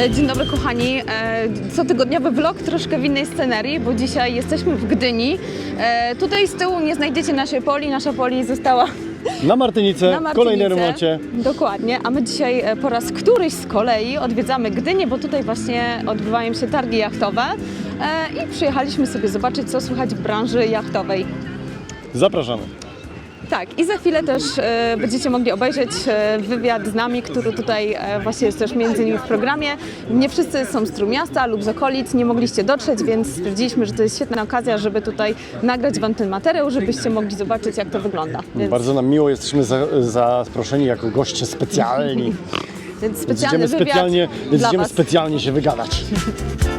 E, Dzień dobry kochani. E, Cotygodniowy vlog troszkę w innej scenerii, bo dzisiaj jesteśmy w Gdyni. E, Tutaj z tyłu nie znajdziecie naszej Poli. Nasza Poli została Na Martynice, na w Martynice. kolejnym remoncie. Dokładnie, a my dzisiaj po raz któryś z kolei odwiedzamy Gdynię, bo tutaj właśnie odbywają się targi jachtowe i przyjechaliśmy sobie zobaczyć, co słychać w branży jachtowej. Zapraszamy. Tak, i za chwilę też e, będziecie mogli obejrzeć e, wywiad z nami, który tutaj e, właśnie jest też między innymi w programie. Nie wszyscy są z Trójmiasta lub z okolic, nie mogliście dotrzeć, więc stwierdziliśmy, że to jest świetna okazja, żeby tutaj nagrać Wam ten materiał, żebyście mogli zobaczyć, jak to wygląda. Więc, Bardzo nam miło, jesteśmy za, zaproszeni jako goście specjalni. więc Więc specjalny idziemy wywiad specjalnie, więc dla idziemy Was. specjalnie się wygadać.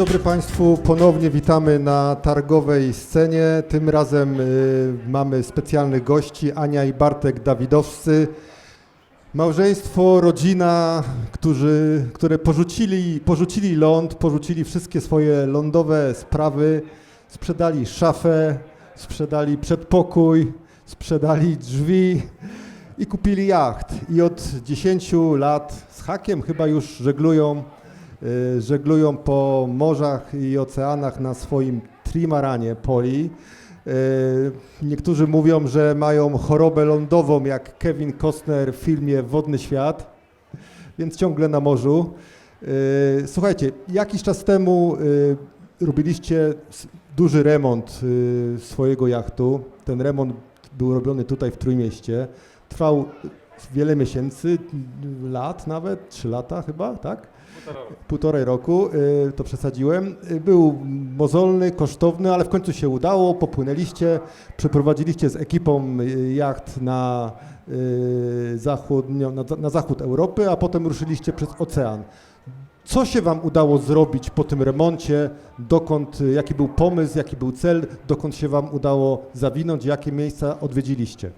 dobry Państwu, ponownie witamy na targowej scenie. Tym razem y, mamy specjalnych gości, Ania i Bartek Dawidowscy. Małżeństwo, rodzina, którzy, które porzucili, porzucili ląd, porzucili wszystkie swoje lądowe sprawy, sprzedali szafę, sprzedali przedpokój, sprzedali drzwi i kupili jacht. I od 10 lat z hakiem chyba już żeglują żeglują po morzach i oceanach na swoim trimaranie poli. Y, Niektórzy mówią, że mają chorobę lądową, jak Kevin Costner w filmie Wodny Świat, więc ciągle na morzu. Y, Słuchajcie, jakiś czas temu y, robiliście duży remont y, swojego jachtu. Ten remont był robiony tutaj w Trójmieście. Trwał wiele miesięcy, lat nawet, trzy lata chyba, tak? Półtorej roku, y, to przesadziłem. Y, Był mozolny, kosztowny, ale w końcu się udało. Popłynęliście, przeprowadziliście z ekipą y, jacht na, zachodnio, na, zachód Europy, a potem ruszyliście przez ocean. Co się Wam udało zrobić po tym remoncie? Dokąd, jaki był pomysł, jaki był cel? Dokąd się Wam udało zawinąć? Jakie miejsca odwiedziliście?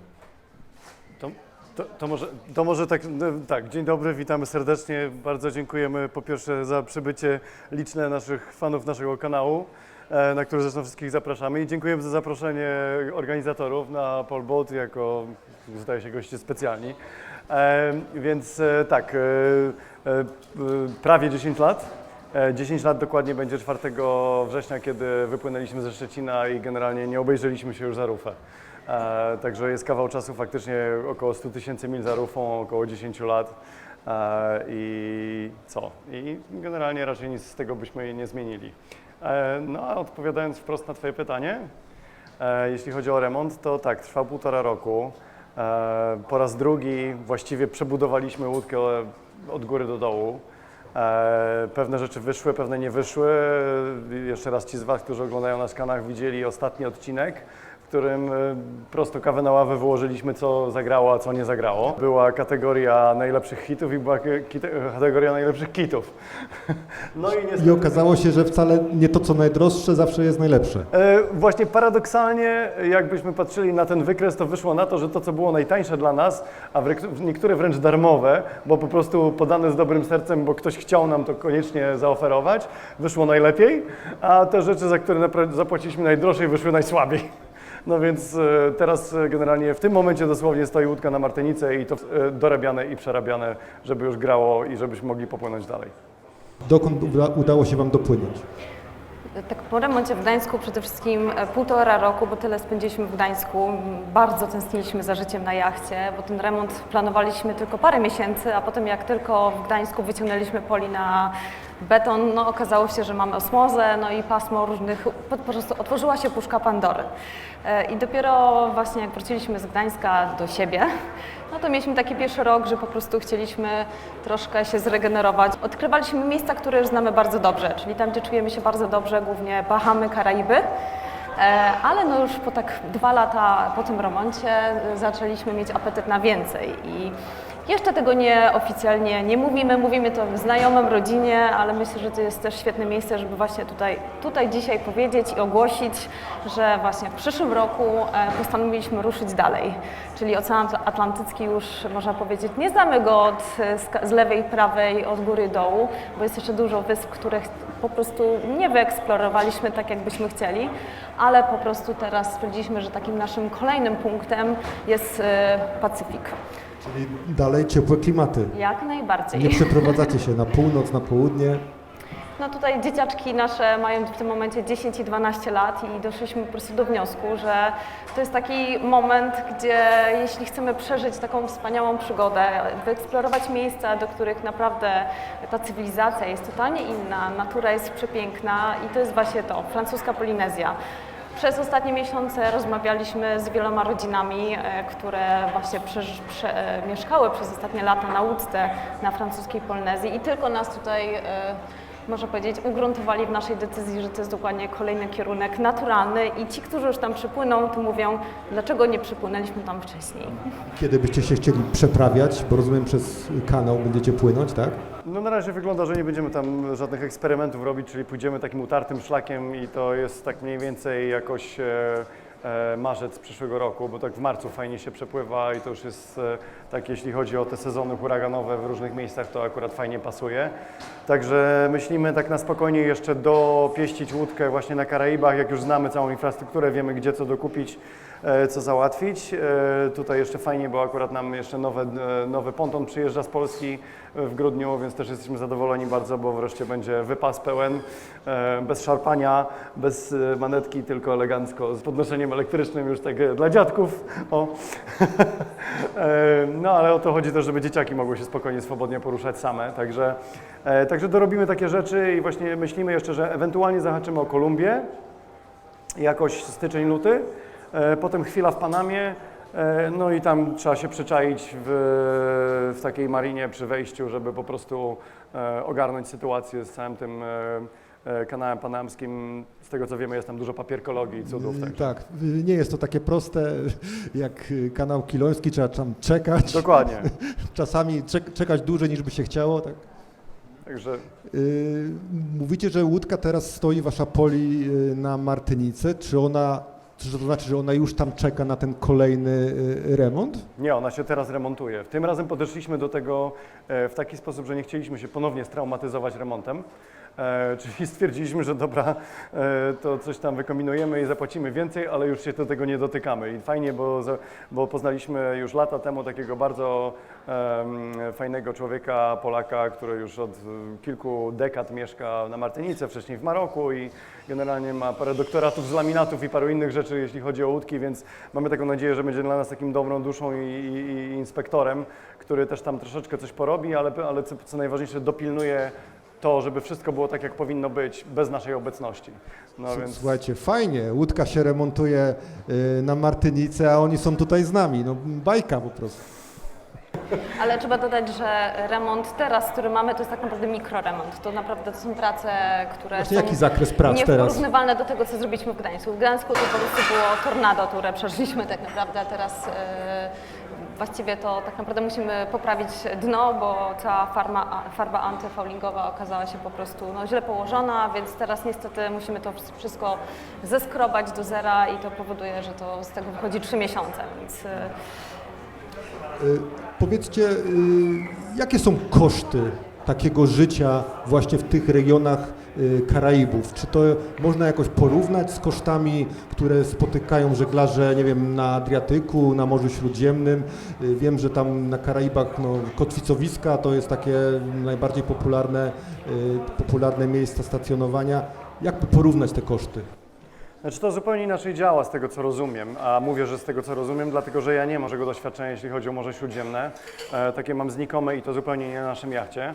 To, to, może, to może tak, no, tak, dzień dobry, witamy serdecznie. Bardzo dziękujemy po pierwsze za przybycie liczne naszych fanów naszego kanału, e, na który zresztą wszystkich zapraszamy i dziękujemy za zaproszenie organizatorów na Polboat jako, zdaje się, goście specjalni. E, więc e, tak, prawie 10 lat. E, 10 lat dokładnie będzie 4 września, kiedy wypłynęliśmy ze Szczecina i generalnie nie obejrzeliśmy się już za rufę. E, także jest kawał czasu, faktycznie około 100 tysięcy mil za rufą, około 10 lat. E, I co? I generalnie raczej nic z tego byśmy nie zmienili. E, no a odpowiadając wprost na Twoje pytanie, e, jeśli chodzi o remont, to tak, trwał półtora roku. E, po raz drugi właściwie przebudowaliśmy łódkę od góry do dołu. E, Pewne rzeczy wyszły, pewne nie wyszły. Jeszcze raz ci z Was, którzy oglądają nasz kanał, widzieli ostatni odcinek, którym e, prosto kawę na ławę wyłożyliśmy, co zagrało, a co nie zagrało. Była kategoria najlepszych hitów i była kategoria najlepszych kitów. No i niestety... I okazało się, że wcale nie to, co najdroższe, zawsze jest najlepsze. E, Właśnie paradoksalnie, jakbyśmy patrzyli na ten wykres, to wyszło na to, że to, co było najtańsze dla nas, a niektóre wręcz darmowe, bo po prostu podane z dobrym sercem, bo ktoś chciał nam to koniecznie zaoferować, wyszło najlepiej, a te rzeczy, za które zapłaciliśmy najdrożej, wyszły najsłabiej. No więc e, teraz e, generalnie w tym momencie dosłownie stoi łódka na Martynice i to e, dorabiane i przerabiane, żeby już grało i żebyśmy mogli popłynąć dalej. Dokąd uda, udało się Wam dopłynąć? Tak po remoncie w Gdańsku przede wszystkim półtora roku, bo tyle spędziliśmy w Gdańsku. Bardzo tęskniliśmy za życiem na jachcie, bo ten remont planowaliśmy tylko parę miesięcy, a potem jak tylko w Gdańsku wyciągnęliśmy poli na beton, no okazało się, że mamy osmozę, no i pasmo różnych, po, prostu otworzyła się puszka Pandory. E, I dopiero właśnie jak wróciliśmy z Gdańska do siebie, no to mieliśmy taki pierwszy rok, że po prostu chcieliśmy troszkę się zregenerować. Odkrywaliśmy miejsca, które już znamy bardzo dobrze, czyli tam, gdzie czujemy się bardzo dobrze, głównie Bahamy, Karaiby. E, Ale no już po tak dwa lata po tym remoncie zaczęliśmy mieć apetyt na więcej i jeszcze tego nie oficjalnie nie mówimy, mówimy to znajomym, rodzinie, ale myślę, że to jest też świetne miejsce, żeby właśnie tutaj, tutaj dzisiaj powiedzieć i ogłosić, że właśnie w przyszłym roku e, postanowiliśmy ruszyć dalej. Czyli Ocean Atlantycki już można powiedzieć, nie znamy go od, e, z, lewej i prawej, od góry dołu, bo jest jeszcze dużo wysp, które ch- po prostu nie wyeksplorowaliśmy tak, jakbyśmy chcieli, ale po prostu teraz stwierdziliśmy, że takim naszym kolejnym punktem jest e, Pacyfik. Czyli dalej ciepłe klimaty. Jak najbardziej. Nie przeprowadzacie się na północ, na południe. No tutaj dzieciaczki nasze mają w tym momencie 10 i 12 lat i doszliśmy po prostu do wniosku, że to jest taki moment, gdzie jeśli chcemy przeżyć taką wspaniałą przygodę, wyeksplorować miejsca, do których naprawdę ta cywilizacja jest totalnie inna, natura jest przepiękna i to jest właśnie to, francuska Polinezja. Przez ostatnie miesiące rozmawialiśmy z wieloma rodzinami, e, które właśnie przeż- prze, e, mieszkały przez ostatnie lata na łódce na francuskiej Polinezji i tylko nas tutaj, e, można powiedzieć, ugruntowali w naszej decyzji, że to jest dokładnie kolejny kierunek naturalny i ci, którzy już tam przypłyną, to mówią, dlaczego nie przypłynęliśmy tam wcześniej. Kiedy byście się chcieli przeprawiać, bo rozumiem przez kanał będziecie płynąć, tak? No na razie wygląda, że nie będziemy tam żadnych eksperymentów robić, czyli pójdziemy takim utartym szlakiem i to jest tak mniej więcej jakoś e, e, marzec przyszłego roku, bo tak w marcu fajnie się przepływa i to już jest e, tak, jeśli chodzi o te sezony huraganowe w różnych miejscach, to akurat fajnie pasuje. Także myślimy tak na spokojnie jeszcze dopieścić łódkę właśnie na Karaibach, jak już znamy całą infrastrukturę, wiemy gdzie co dokupić, e, co załatwić. E, Tutaj jeszcze fajnie, bo akurat nam jeszcze nowe, e, nowy ponton przyjeżdża z Polski w grudniu, więc też jesteśmy zadowoleni bardzo, bo wreszcie będzie wypas pełen, e, bez szarpania, bez e, manetki, tylko elegancko, z podnoszeniem elektrycznym już tak e, dla dziadków. O. E, No ale o to chodzi też, żeby dzieciaki mogły się spokojnie, swobodnie poruszać same, także, e, także dorobimy takie rzeczy i właśnie myślimy jeszcze, że ewentualnie zahaczymy o Kolumbię, jakoś styczeń, luty, e, potem chwila w Panamie, e, no i tam trzeba się przyczaić w, w takiej marinie przy wejściu, żeby po prostu e, ogarnąć sytuację z całym tym e, e, kanałem panamskim. Z tego co wiemy jest tam dużo papierkologii i cudów. Y, Także. Tak, y, nie jest to takie proste jak y, kanał Kiloński, trzeba tam czekać. Dokładnie. Czasami czek- czekać dłużej niż by się chciało. Tak? Także Mówicie, że łódka teraz stoi, wasza poli na Martynice. Czy ona, czy to znaczy, że ona już tam czeka na ten kolejny y, remont? Nie, ona się teraz remontuje. Tym razem podeszliśmy do tego e, w taki sposób, że nie chcieliśmy się ponownie straumatyzować remontem. E, czyli stwierdziliśmy, że dobra, e, to coś tam wykombinujemy i zapłacimy więcej, ale już się do tego nie dotykamy. I fajnie, bo, bo poznaliśmy już lata temu takiego bardzo fajnego człowieka, Polaka, który już od e, kilku dekad mieszka na Martynice, wcześniej w Maroku i generalnie ma parę doktoratów z laminatów i paru innych rzeczy, jeśli chodzi o łódki, więc mamy taką nadzieję, że będzie dla nas takim dobrą duszą i, i, i inspektorem, który też tam troszeczkę coś porobi, ale, ale co, co najważniejsze, dopilnuje to, żeby wszystko było tak, jak powinno być, bez naszej obecności. No więc Słuchajcie, fajnie, łódka się remontuje y, na Martynice, a oni są tutaj z nami. No bajka po prostu. Ale trzeba dodać, że remont teraz, który mamy, to jest tak naprawdę mikroremont. To naprawdę to są prace, które Właśnie są jaki zakres prac teraz? nieporównywalne do tego, co zrobiliśmy w Gdańsku. W Gdańsku to po prostu było tornado, które przeżyliśmy tak naprawdę, a teraz e, właściwie to tak naprawdę musimy poprawić dno, bo cała farma, farba antyfoulingowa okazała się po prostu no, źle położona, więc teraz niestety musimy to wszystko zeskrobać do zera i to powoduje, że to z tego wychodzi trzy miesiące, więc e, Powiedzcie, y, jakie są koszty takiego życia właśnie w tych regionach y, Karaibów? Czy to można jakoś porównać z kosztami, które spotykają żeglarze, nie wiem, na Adriatyku, na Morzu Śródziemnym? Y, Wiem, że tam na Karaibach no, kotwicowiska to jest takie najbardziej popularne, y, popularne miejsca stacjonowania. Jak porównać te koszty? Znaczy to zupełnie inaczej działa z tego co rozumiem, a mówię, że z tego co rozumiem, dlatego że ja nie mam żadnego doświadczenia, jeśli chodzi o Morze Śródziemne. E, takie mam znikome i to zupełnie nie na naszym jachcie.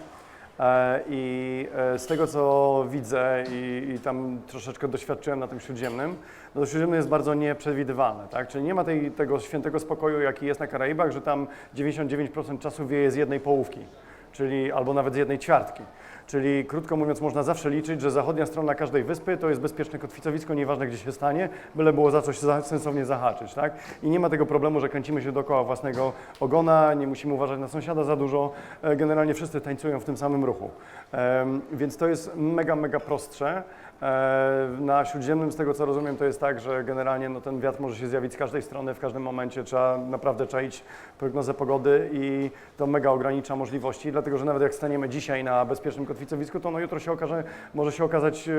E, I e, z tego co widzę i, i tam troszeczkę doświadczyłem na tym Śródziemnym, no to Śródziemne jest bardzo nieprzewidywalne, tak? Czyli nie ma tej, tego świętego spokoju, jaki jest na Karaibach, że tam 99% czasu wieje z jednej połówki, czyli albo nawet z jednej ćwiartki. Czyli krótko mówiąc, można zawsze liczyć, że zachodnia strona każdej wyspy to jest bezpieczne kotwicowisko, nieważne gdzie się stanie, byle było za coś sensownie zahaczyć, tak? I nie ma tego problemu, że kręcimy się dookoła własnego ogona, nie musimy uważać na sąsiada za dużo, e, generalnie wszyscy tańcują w tym samym ruchu. Więc to jest mega, mega prostsze. E, Na śródziemnym, z tego co rozumiem, to jest tak, że generalnie no, ten wiatr może się zjawić z każdej strony, w każdym momencie trzeba naprawdę czaić prognozę pogody i to mega ogranicza możliwości, dlatego że nawet jak staniemy dzisiaj na bezpiecznym kotwicowisku, to ono jutro się okaże, może się okazać e,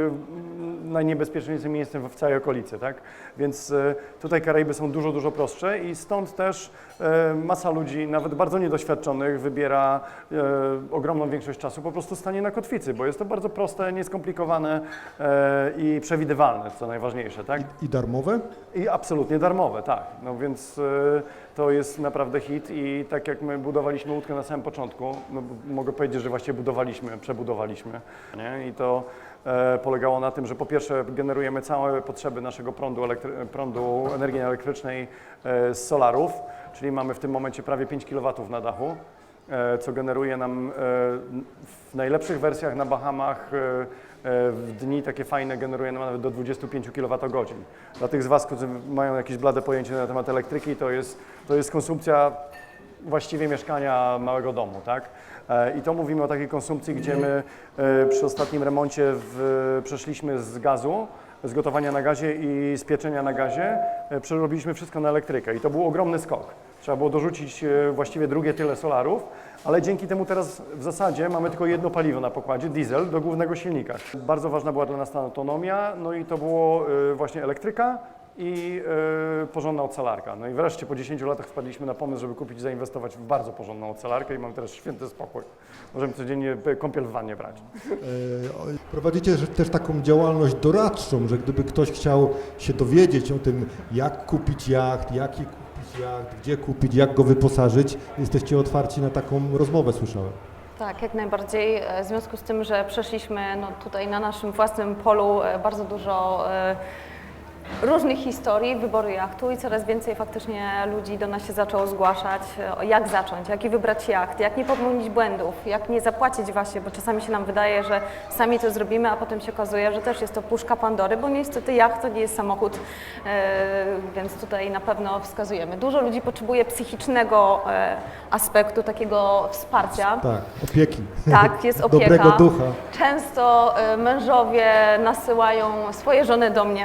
najniebezpieczniejszym miejscem w całej okolicy, tak? Więc e, tutaj Karaiby są dużo, dużo prostsze i stąd też masa ludzi, nawet bardzo niedoświadczonych, wybiera ogromną większość czasu po prostu stanie na kotwicy, bo jest to bardzo proste, nieskomplikowane i przewidywalne, co najważniejsze, tak? I darmowe? I absolutnie darmowe, tak. No więc e, to jest naprawdę hit i tak jak my budowaliśmy łódkę na samym początku, no, mogę powiedzieć, że właściwie budowaliśmy, przebudowaliśmy. Nie? I to e, polegało na tym, że po pierwsze generujemy całe potrzeby naszego prądu, prądu energii elektrycznej e, z solarów, czyli mamy w tym momencie prawie 5 kW na dachu co generuje nam e, w najlepszych wersjach na Bahamach e, e, w dni takie fajne generuje nam nawet do 25 kWh. Dla tych z Was, którzy mają jakieś blade pojęcie na temat elektryki, to jest, to jest konsumpcja właściwie mieszkania małego domu, tak? E, I to mówimy o takiej konsumpcji, gdzie my e, przy ostatnim remoncie w, przeszliśmy z gazu, z gotowania na gazie i z pieczenia na gazie, e, przerobiliśmy wszystko na elektrykę i to był ogromny skok. Trzeba było dorzucić e, właściwie drugie tyle solarów, ale dzięki temu teraz w zasadzie mamy tylko jedno paliwo na pokładzie, diesel, do głównego silnika. Bardzo ważna była dla nas ta autonomia, no i to było e, właśnie elektryka i e, porządna ocelarka. No i wreszcie po 10 latach wpadliśmy na pomysł, żeby kupić, zainwestować w bardzo porządną ocelarkę i mam teraz święty spokój. Możemy codziennie kąpiel w wannie brać. E, Prowadzicie też taką działalność doradczą, że gdyby ktoś chciał się dowiedzieć o tym, jak kupić jacht, jaki kupić jacht, gdzie kupić, jak go wyposażyć, jesteście otwarci na taką rozmowę, słyszałem. Tak, jak najbardziej. E, W związku z tym, że przeszliśmy no, tutaj na naszym własnym polu bardzo dużo różnych historii wyboru jachtu i coraz więcej faktycznie ludzi do nas się zaczęło zgłaszać, e, jak zacząć, jaki wybrać jacht, jak nie popełnić błędów, jak nie zapłacić właśnie, bo czasami się nam wydaje, że sami to zrobimy, a potem się okazuje, że też jest to puszka Pandory, bo niestety jacht to nie jest samochód, e, więc tutaj na pewno wskazujemy. Dużo ludzi potrzebuje psychicznego e, aspektu, takiego wsparcia. Tak, opieki. Tak, jest opieka. Dobrego ducha. Często mężowie nasyłają swoje żony do mnie,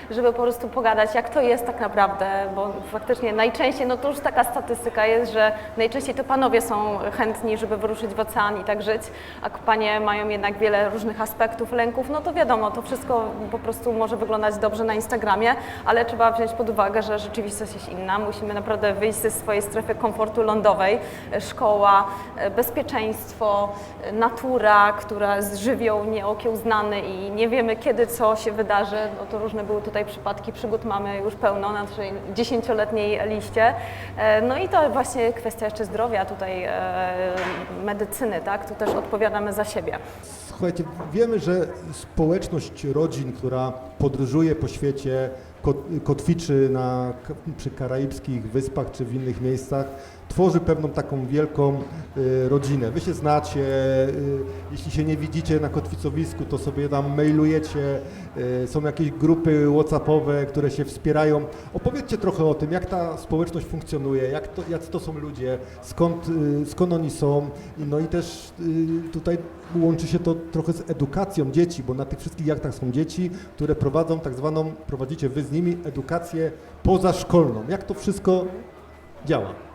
żeby po prostu pogadać, jak to jest tak naprawdę, bo faktycznie najczęściej, no to już taka statystyka jest, że najczęściej to panowie są chętni, żeby wyruszyć w ocean i tak żyć, a panie mają jednak wiele różnych aspektów, lęków, no to wiadomo, to wszystko po prostu może wyglądać dobrze na Instagramie, ale trzeba wziąć pod uwagę, że rzeczywistość jest inna. Musimy naprawdę wyjść ze swojej strefy komfortu lądowej, szkoła, bezpieczeństwo, natura, która jest żywioł nieokiełznany i nie wiemy kiedy co się wydarzy. No to różne były tutaj przypadki, przygód mamy już pełno na naszej dziesięcioletniej liście. E, No i to właśnie kwestia jeszcze zdrowia tutaj, e, medycyny, tak? Tu też odpowiadamy za siebie. Słuchajcie, wiemy, że społeczność rodzin, która podróżuje po świecie, kot- kotwiczy na, przy karaibskich wyspach czy w innych miejscach, tworzy pewną taką wielką y, rodzinę. Wy się znacie, y, jeśli się nie widzicie na kotwicowisku, to sobie tam mailujecie, y, są jakieś grupy whatsappowe, które się wspierają. Opowiedzcie trochę o tym, jak ta społeczność funkcjonuje, jak to, jacy to są ludzie, skąd, skąd oni są, no i też tutaj łączy się to trochę z edukacją dzieci, bo na tych wszystkich jachtach są dzieci, które prowadzą tak zwaną, prowadzicie wy z nimi, edukację pozaszkolną. Jak to wszystko działa?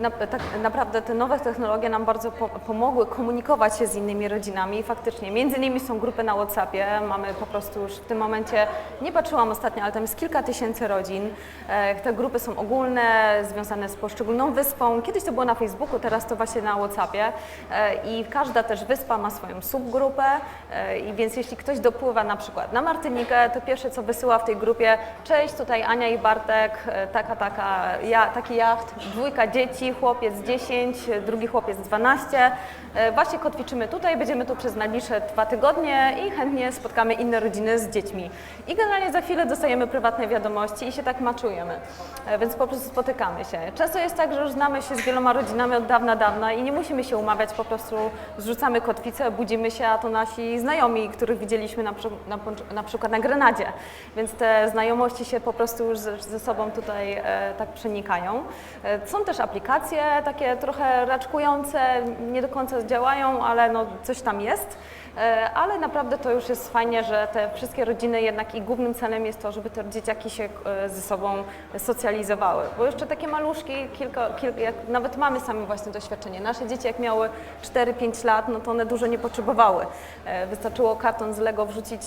Na, tak naprawdę te nowe technologie nam bardzo po, pomogły komunikować się z innymi rodzinami. Faktycznie, między innymi są grupy na WhatsAppie. Mamy po prostu już w tym momencie, nie patrzyłam ostatnio, ale tam jest kilka tysięcy rodzin. E, te grupy są ogólne, związane z poszczególną wyspą. Kiedyś to było na Facebooku, teraz to właśnie na WhatsAppie. E, I każda też wyspa ma swoją subgrupę. E, I więc jeśli ktoś dopływa na przykład na Martynikę, to pierwsze co wysyła w tej grupie, cześć, tutaj Ania i Bartek, taka, taka, ja, taki jacht, dwójka dzieci, chłopiec 10, drugi chłopiec 12. E, Właśnie kotwiczymy tutaj, będziemy tu przez najbliższe dwa tygodnie i chętnie spotkamy inne rodziny z dziećmi. I generalnie za chwilę dostajemy prywatne wiadomości i się tak maczujemy, E, więc po prostu spotykamy się. Często jest tak, że już znamy się z wieloma rodzinami od dawna, dawna i nie musimy się umawiać, po prostu zrzucamy kotwicę, budzimy się, a to nasi znajomi, których widzieliśmy na, na, na przykład na Grenadzie. Więc te znajomości się po prostu już ze, ze sobą tutaj e, tak przenikają. E, są też aplikacje, aplikacje takie trochę raczkujące, nie do końca działają, ale no coś tam jest. E, Ale naprawdę to już jest fajnie, że te wszystkie rodziny jednak i głównym celem jest to, żeby te dzieciaki się e, ze sobą socjalizowały. Bo jeszcze takie maluszki, kilka, kilka, nawet mamy same własne doświadczenie. Nasze dzieci jak miały 4-5 lat, no to one dużo nie potrzebowały. E, Wystarczyło karton z Lego wrzucić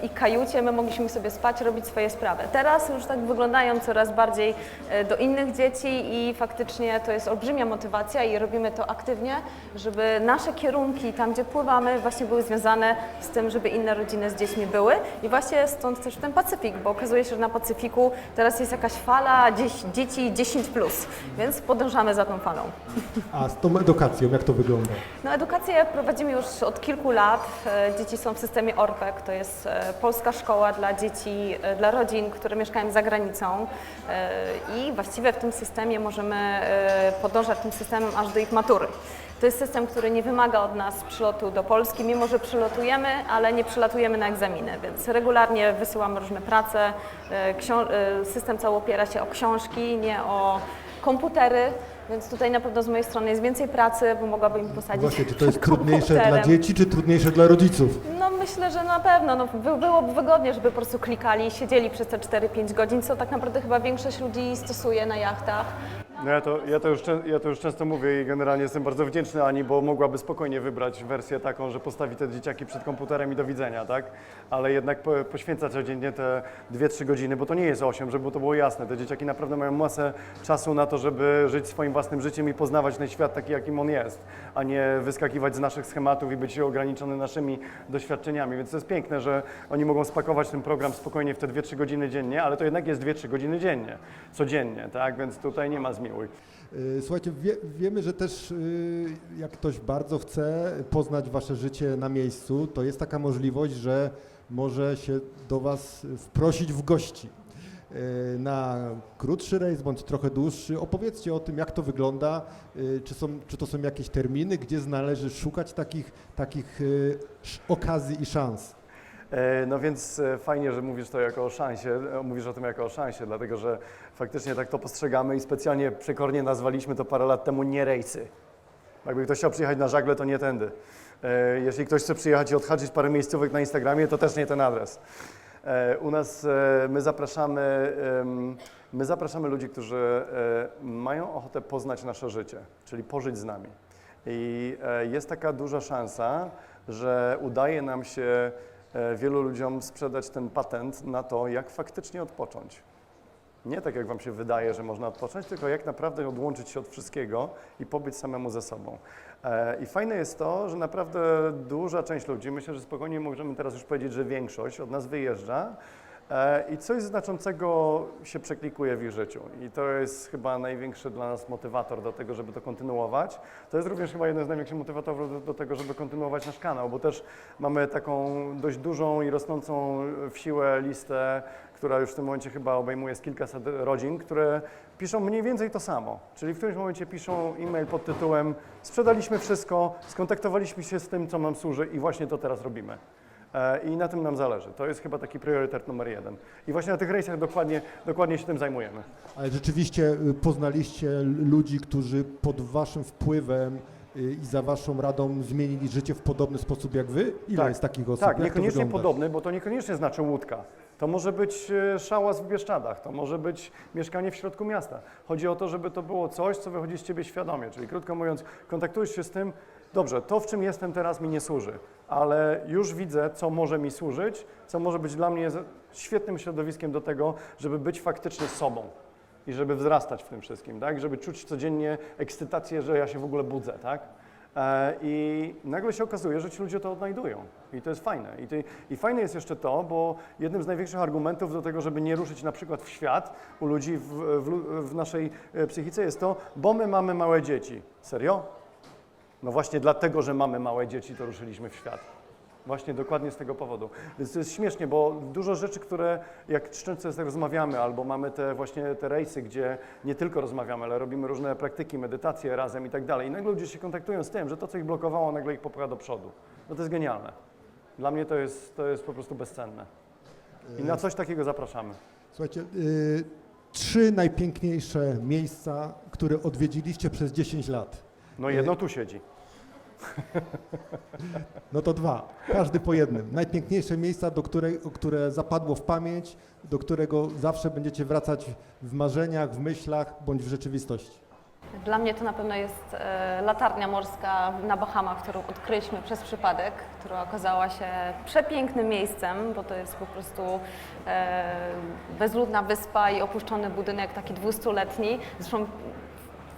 w ich kajucie, my mogliśmy sobie spać, robić swoje sprawy. Teraz już tak wyglądają coraz bardziej do innych dzieci i faktycznie to jest olbrzymia motywacja i robimy to aktywnie, żeby nasze kierunki tam, gdzie pływamy, właśnie były związane z tym, żeby inne rodziny z dziećmi były. I właśnie stąd też ten Pacyfik, bo okazuje się, że na Pacyfiku teraz jest jakaś fala dzieci 10+, więc podążamy za tą falą. A z tą edukacją, jak to wygląda? No, edukację prowadzimy już od kilku lat. E, Dzieci są w systemie ORPEK, to jest e, polska szkoła dla dzieci, e, dla rodzin, które mieszkają za granicą. I właściwie w tym systemie możemy podążać tym systemem aż do ich matury. To jest system, który nie wymaga od nas przylotu do Polski, mimo że przylotujemy, ale nie przylatujemy na egzaminy, więc regularnie wysyłamy różne prace. E, e, System cały opiera się o książki, nie o komputery. Więc tutaj na pewno z mojej strony jest więcej pracy, bo mogłabym im posadzić Właśnie, czy to jest trudniejsze dla dzieci, czy trudniejsze dla rodziców? No myślę, że na pewno. No, by, byłoby wygodnie, żeby po prostu klikali i siedzieli przez te 4-5 godzin, co tak naprawdę chyba większość ludzi stosuje na jachtach. No ja to, ja, to już, ja to już często mówię i generalnie jestem bardzo wdzięczny Ani, bo mogłaby spokojnie wybrać wersję taką, że postawi te dzieciaki przed komputerem i do widzenia, tak? Ale jednak po, poświęca codziennie te 2-3 godziny, bo to nie jest 8, żeby to było jasne. Te dzieciaki naprawdę mają masę czasu na to, żeby żyć swoim własnym życiem i poznawać ten świat taki, jakim on jest, a nie wyskakiwać z naszych schematów i być ograniczony naszymi doświadczeniami. Więc to jest piękne, że oni mogą spakować ten program spokojnie w te 2-3 godziny dziennie, ale to jednak jest 2-3 godziny dziennie, codziennie, tak? Więc tutaj nie ma zmiłuj. Y, Słuchajcie, wie, wiemy, że też y, jak ktoś bardzo chce poznać wasze życie na miejscu, to jest taka możliwość, że może się do was wprosić w gości y, na krótszy rejs bądź trochę dłuższy. Opowiedzcie o tym, jak to wygląda, czy, są, czy to są jakieś terminy, gdzie należy szukać takich, takich okazji i szans. E, No więc e, fajnie, że mówisz to jako o szansie, e, mówisz o tym jako o szansie, dlatego że faktycznie tak to postrzegamy i specjalnie przekornie nazwaliśmy to parę lat temu nie rejsy. Jakby ktoś chciał przyjechać na żagle, to nie tędy. E, Jeśli ktoś chce przyjechać i odhaczyć parę miejscówek na Instagramie, to też nie ten adres. E, U nas e, my zapraszamy, my zapraszamy ludzi, którzy mają ochotę poznać nasze życie, czyli pożyć z nami. I jest taka duża szansa, że udaje nam się wielu ludziom sprzedać ten patent na to, jak faktycznie odpocząć. Nie tak, jak Wam się wydaje, że można odpocząć, tylko jak naprawdę odłączyć się od wszystkiego i pobyć samemu ze sobą. E, I fajne jest to, że naprawdę duża część ludzi, myślę, że spokojnie możemy teraz już powiedzieć, że większość od nas wyjeżdża e, i coś znaczącego się przeklikuje w ich życiu. I to jest chyba największy dla nas motywator do tego, żeby to kontynuować. To jest również chyba jeden z największych motywatorów do, do tego, żeby kontynuować nasz kanał, bo też mamy taką dość dużą i rosnącą w siłę listę która już w tym momencie chyba obejmuje z kilkaset rodzin, które piszą mniej więcej to samo. Czyli w którymś momencie piszą e-mail pod tytułem sprzedaliśmy wszystko, skontaktowaliśmy się z tym, co nam służy i właśnie to teraz robimy. E, I na tym nam zależy. To jest chyba taki priorytet numer jeden. I właśnie na tych rejsach dokładnie, dokładnie się tym zajmujemy. Ale rzeczywiście y, poznaliście ludzi, którzy pod waszym wpływem y, i za waszą radą zmienili życie w podobny sposób jak wy? Ile Tak, jest takich osób? Tak, Jak niekoniecznie podobny, bo to niekoniecznie znaczy łódka. To może być e, szałas w Bieszczadach, to może być mieszkanie w środku miasta. Chodzi o to, żeby to było coś, co wychodzi z ciebie świadomie. Czyli krótko mówiąc, kontaktujesz się z tym, dobrze, to w czym jestem teraz mi nie służy, ale już widzę, co może mi służyć, co może być dla mnie świetnym środowiskiem do tego, żeby być faktycznie sobą i żeby wzrastać w tym wszystkim, tak? Żeby czuć codziennie ekscytację, że ja się w ogóle budzę, tak? E, I nagle się okazuje, że ci ludzie to odnajdują. I to jest fajne. I, to, I fajne jest jeszcze to, bo jednym z największych argumentów do tego, żeby nie ruszyć na przykład w świat u ludzi w, w, w naszej e, psychice jest to, bo my mamy małe dzieci. Serio? No właśnie dlatego, że mamy małe dzieci, to ruszyliśmy w świat. Właśnie dokładnie z tego powodu. Więc to jest śmiesznie, bo dużo rzeczy, które jak często rozmawiamy, albo mamy te właśnie te rejsy, gdzie nie tylko rozmawiamy, ale robimy różne praktyki, medytacje razem i tak dalej. I nagle ludzie się kontaktują z tym, że to, co ich blokowało, nagle ich popycha do przodu. No to jest genialne. Dla mnie to jest, to jest po prostu bezcenne. I na coś takiego zapraszamy. Słuchajcie, y, trzy najpiękniejsze miejsca, które odwiedziliście przez 10 lat? No jedno tu siedzi. No to dwa, każdy po jednym. Najpiękniejsze miejsca, do której, które zapadło w pamięć, do którego zawsze będziecie wracać w marzeniach, w myślach bądź w rzeczywistości. Dla mnie to na pewno jest e, latarnia morska na Bahamach, którą odkryliśmy przez przypadek, która okazała się przepięknym miejscem, bo to jest po prostu e, bezludna wyspa i opuszczony budynek, taki dwustuletni. Zresztą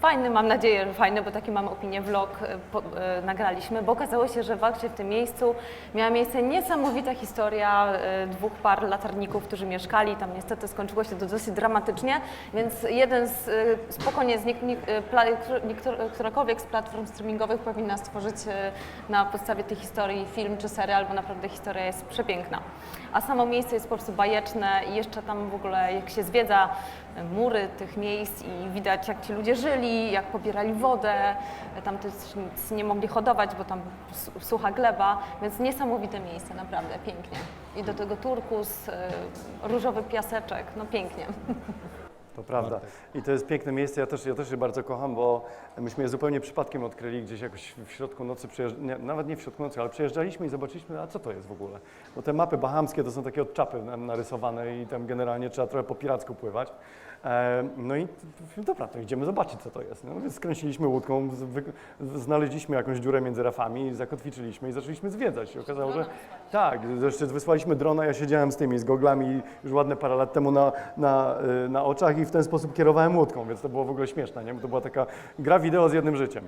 fajny, mam nadzieję, że fajny, bo taki mam opinię, vlog e, po, e, nagraliśmy, bo okazało się, że właśnie w tym miejscu miała miejsce niesamowita historia e, dwóch par latarników, którzy mieszkali. Tam niestety skończyło się to dosyć dramatycznie, więc jeden z, e, spokojnie z niek, niek, e, pla, niektór, którakolwiek z platform streamingowych powinna stworzyć e, na podstawie tej historii film czy serial, bo naprawdę historia jest przepiękna. A samo miejsce jest po prostu bajeczne i jeszcze tam w ogóle jak się zwiedza e, mury tych miejsc i widać jak ci ludzie żyli, jak pobierali wodę, tam też nic nie mogli hodować, bo tam sucha gleba, więc niesamowite miejsce, naprawdę pięknie. I do tego turkus, e, różowy piaseczek, no pięknie. To prawda. I to jest piękne miejsce, ja też, ja też je bardzo kocham, bo myśmy je zupełnie przypadkiem odkryli gdzieś jakoś w środku nocy, nie, nawet nie w środku nocy, ale przyjeżdżaliśmy i zobaczyliśmy, a co to jest w ogóle. Bo te mapy bahamskie to są takie odczapy na- narysowane i tam generalnie trzeba trochę po piracku pływać. E, no i dobra, to idziemy zobaczyć, co to jest. No więc skręciliśmy łódką, znaleźliśmy jakąś dziurę między rafami, zakotwiczyliśmy i zaczęliśmy zwiedzać. I okazało, że tak, jeszcze wysłaliśmy drona, ja siedziałem z tymi, z goglami już ładne parę lat temu na, na, y, na oczach i w ten sposób kierowałem łódką, więc to było w ogóle śmieszne, nie? Bo to była taka gra wideo z jednym życiem.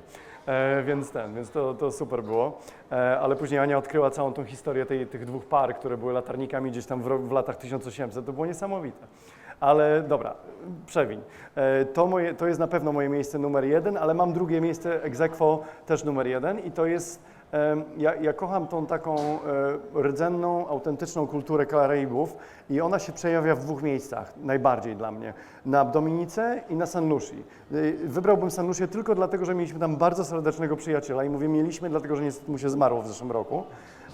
E, więc ten, więc to, to super było. E, ale później Ania odkryła całą tą historię tej, tych dwóch par, które były latarnikami gdzieś tam w, w latach 1800. To było niesamowite. Ale dobra, przewiń. E, To, moje, to jest na pewno moje miejsce numer jeden, ale mam drugie miejsce ex aequo też numer jeden i to jest, ja, ja kocham tą taką e, rdzenną, autentyczną kulturę Karaibów i ona się przejawia w dwóch miejscach najbardziej dla mnie. Na Dominice i na San Lucie. Wybrałbym San Lucie tylko dlatego, że mieliśmy tam bardzo serdecznego przyjaciela i mówię mieliśmy, dlatego że niestety mu się zmarło w zeszłym roku.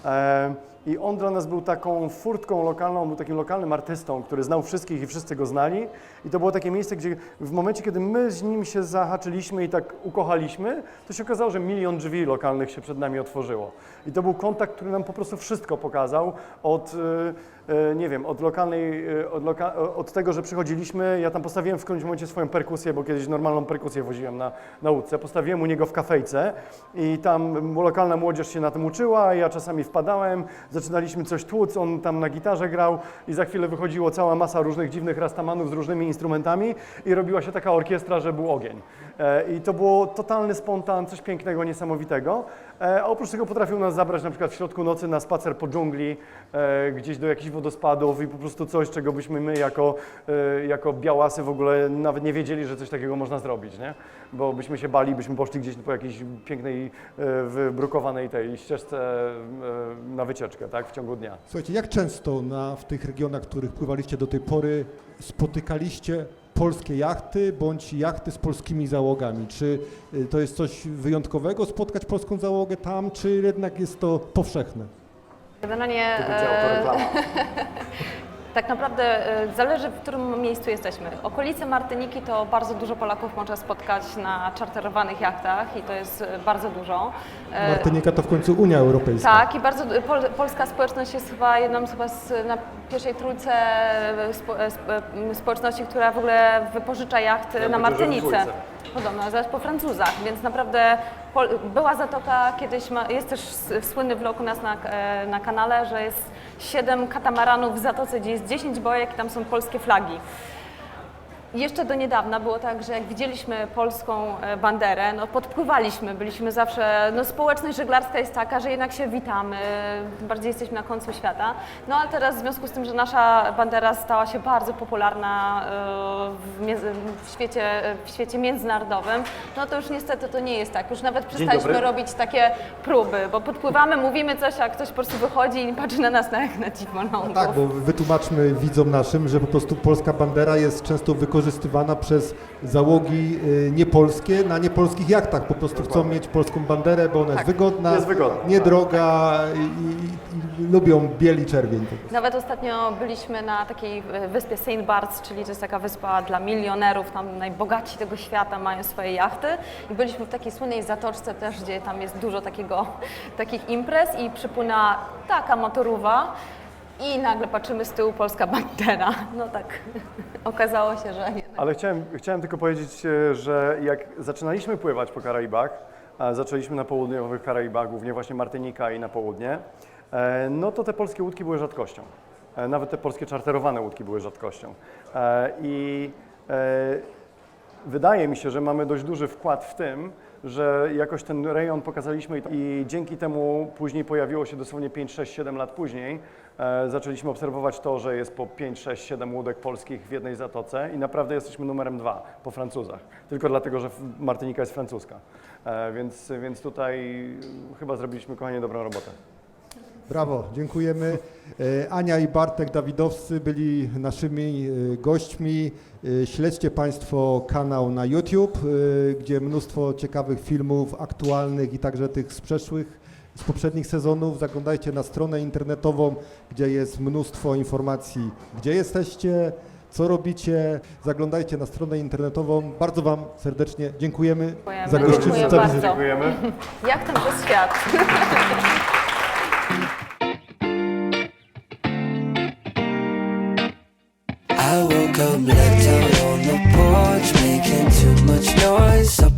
E, I on dla nas był taką furtką lokalną, był takim lokalnym artystą, który znał wszystkich i wszyscy go znali. I to było takie miejsce, gdzie w momencie, kiedy my z nim się zahaczyliśmy i tak ukochaliśmy, to się okazało, że milion drzwi lokalnych się przed nami otworzyło. I to był kontakt, który nam po prostu wszystko pokazał od, y, y, nie wiem, od lokalnej, y, od, loka, od tego, że przychodziliśmy, ja tam postawiłem w którymś momencie swoją perkusję, bo kiedyś normalną perkusję woziłem na, na łódce, postawiłem u niego w kafejce i tam lokalna młodzież się na tym uczyła, ja czasami wpadałem, zaczynaliśmy coś tłuc, on tam na gitarze grał i za chwilę wychodziło cała masa różnych dziwnych rastamanów z różnymi instrumentami i robiła się taka orkiestra, że był ogień. E, I to było totalny spontan, coś pięknego, niesamowitego. E, A oprócz tego potrafił nas zabrać na przykład w środku nocy na spacer po dżungli, e, gdzieś do jakichś wodospadów i po prostu coś, czego byśmy my jako, jako białasy w ogóle nawet nie wiedzieli, że coś takiego można zrobić, nie? Bo byśmy się bali, byśmy poszli gdzieś po jakiejś pięknej, wybrukowanej tej ścieżce na wycieczkę, tak, w ciągu dnia. Słuchajcie, jak często na, w tych regionach, w których pływaliście do tej pory, spotykaliście polskie jachty bądź jachty z polskimi załogami? Czy y, to jest coś wyjątkowego spotkać polską załogę tam, czy jednak jest to powszechne? Generalnie To będzie autoreklama. Tak naprawdę e, zależy, w którym miejscu jesteśmy. Okolice Martyniki to bardzo dużo Polaków można spotkać na czarterowanych jachtach i to jest e, bardzo dużo. E, Martynika to w końcu Unia Europejska. Tak, i bardzo pol, polska społeczność jest chyba jedną z, chyba z na pierwszej trójce spo, sp- społeczności, która w ogóle wypożycza jachty Ja na Martynice. Podobno, zaraz po Francuzach, więc naprawdę pol, była zatoka, kiedyś ma, jest też słynny vlog u nas na, na kanale, że jest siedem katamaranów w Zatoce, gdzie jest 10 bojek i tam są polskie flagi. Jeszcze do niedawna było tak, że jak widzieliśmy polską e, banderę, no podpływaliśmy, byliśmy zawsze, no społeczność żeglarska jest taka, że jednak się witamy, bardziej jesteśmy na końcu świata. No ale teraz w związku z tym, że nasza bandera stała się bardzo popularna e, w, świecie, w świecie międzynarodowym, no to już niestety to nie jest tak. Już nawet przestaliśmy robić takie próby, bo podpływamy, mówimy coś, a ktoś po prostu wychodzi i patrzy na nas na jak na dziwolągów. Tak, bo wytłumaczmy widzom naszym, że po prostu polska bandera jest często wykorzystywana wykorzystywana przez załogi y, niepolskie na niepolskich jachtach. Po prostu chcą mieć polską banderę, bo ona jest Tak. wygodna, Jest wygodna, niedroga i, i, i lubią biel i czerwień. Nawet ostatnio byliśmy na takiej wyspie St. Barts, czyli to jest taka wyspa dla milionerów, tam najbogaci tego świata mają swoje jachty i byliśmy w takiej słynnej zatoczce też, gdzie tam jest dużo takiego, takich imprez i przypłynęła taka motorówka i nagle patrzymy z tyłu polska bandera. No tak, okazało się, że nie. Ale chciałem, chciałem tylko powiedzieć, e, że jak zaczynaliśmy pływać po Karaibach, zaczęliśmy na południowych Karaibach, głównie właśnie Martynika i na południe, e, no to te polskie łódki były rzadkością. E, Nawet te polskie czarterowane łódki były rzadkością. I wydaje mi się, że mamy dość duży wkład w tym, że jakoś ten rejon pokazaliśmy i dzięki temu później pojawiło się dosłownie 5, 6, 7 lat później. E, zaczęliśmy obserwować to, że jest po 5, 6, 7 łódek polskich w jednej zatoce i naprawdę jesteśmy numerem dwa po Francuzach. Tylko dlatego, że Martynika jest francuska. E, więc, więc tutaj chyba zrobiliśmy, kochanie, dobrą robotę. Brawo, dziękujemy. E, Ania i Bartek Dawidowscy byli naszymi gośćmi. Śledźcie Państwo kanał na YouTube, gdzie mnóstwo ciekawych filmów aktualnych i także tych z przeszłych, z poprzednich sezonów. Zaglądajcie na stronę internetową, gdzie jest mnóstwo informacji, gdzie jesteście, co robicie. Zaglądajcie na stronę internetową. Bardzo Wam serdecznie dziękujemy Dziękujemy. za Dziękuję gościnę, za bardzo. Dziękujemy. Jak tam przez świat? I woke up on the porch, making too much noise.